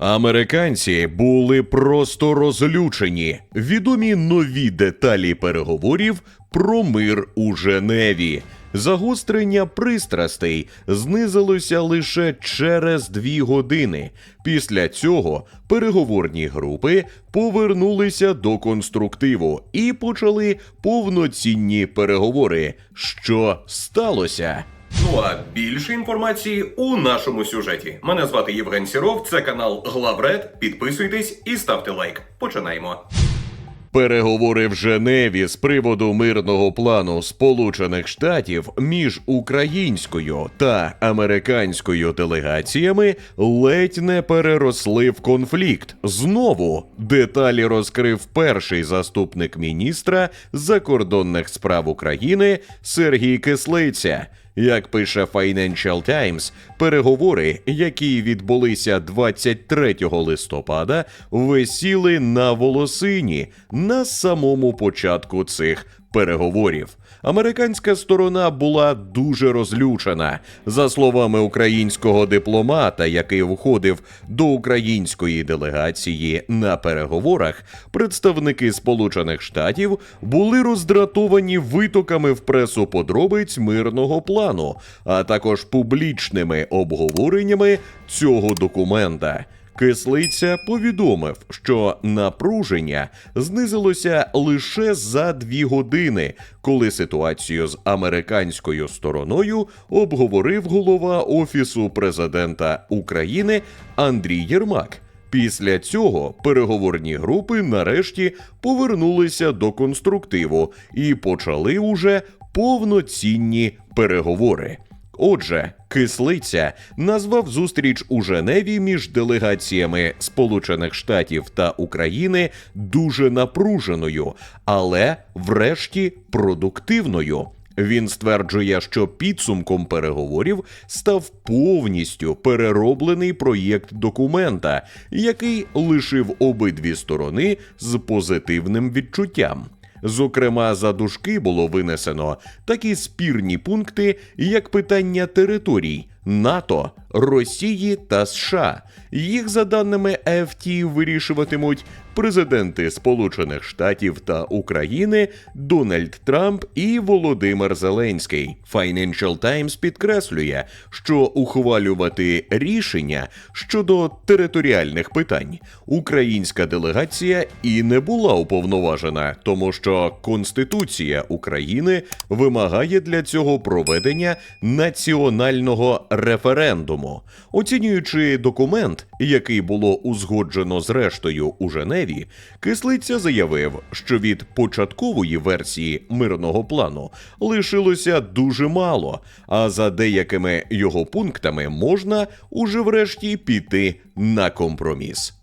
Американці були просто розлючені. Відомі нові деталі переговорів про мир у Женеві. Загострення пристрастей знизилося лише через дві години. Після цього переговорні групи повернулися до конструктиву і почали повноцінні переговори. Що сталося? Ну а більше інформації у нашому сюжеті. Мене звати Євген Сіров, це канал Главред. Підписуйтесь і ставте лайк. Починаємо. Переговори в Женеві з приводу мирного плану Сполучених Штатів між українською та американською делегаціями ледь не переросли в конфлікт. Знову деталі розкрив перший заступник міністра закордонних справ України Сергій Кислиця. Як пише Financial Times, переговори, які відбулися 23 листопада, висіли на волосині на самому початку цих переговорів. Американська сторона була дуже розлючена. За словами українського дипломата, який входив до української делегації на переговорах, представники Сполучених Штатів були роздратовані витоками в пресу подробиць мирного плану, а також публічними обговореннями цього документа. Кислиця повідомив, що напруження знизилося лише за дві години, коли ситуацію з американською стороною обговорив голова Офісу президента України Андрій Єрмак. Після цього переговорні групи нарешті повернулися до конструктиву і почали уже повноцінні переговори. Отже, кислиця назвав зустріч у Женеві між делегаціями Сполучених Штатів та України дуже напруженою, але врешті продуктивною. Він стверджує, що підсумком переговорів став повністю перероблений проєкт документа, який лишив обидві сторони з позитивним відчуттям. Зокрема, за дужки було винесено такі спірні пункти, як питання територій НАТО, Росії та США. Їх, за даними FT, вирішуватимуть президенти Сполучених Штатів та України Дональд Трамп і Володимир Зеленський. Financial Times підкреслює, що ухвалювати рішення щодо територіальних питань українська делегація і не була уповноважена, тому що Конституція України вимагає для цього проведення національного референдуму. Оцінюючи документ, який було узгоджено з рештою у Женеві, кислиця заявив, що від початкової версії мирного плану лишилося дуже мало, а за деякими його пунктами можна уже врешті піти на компроміс.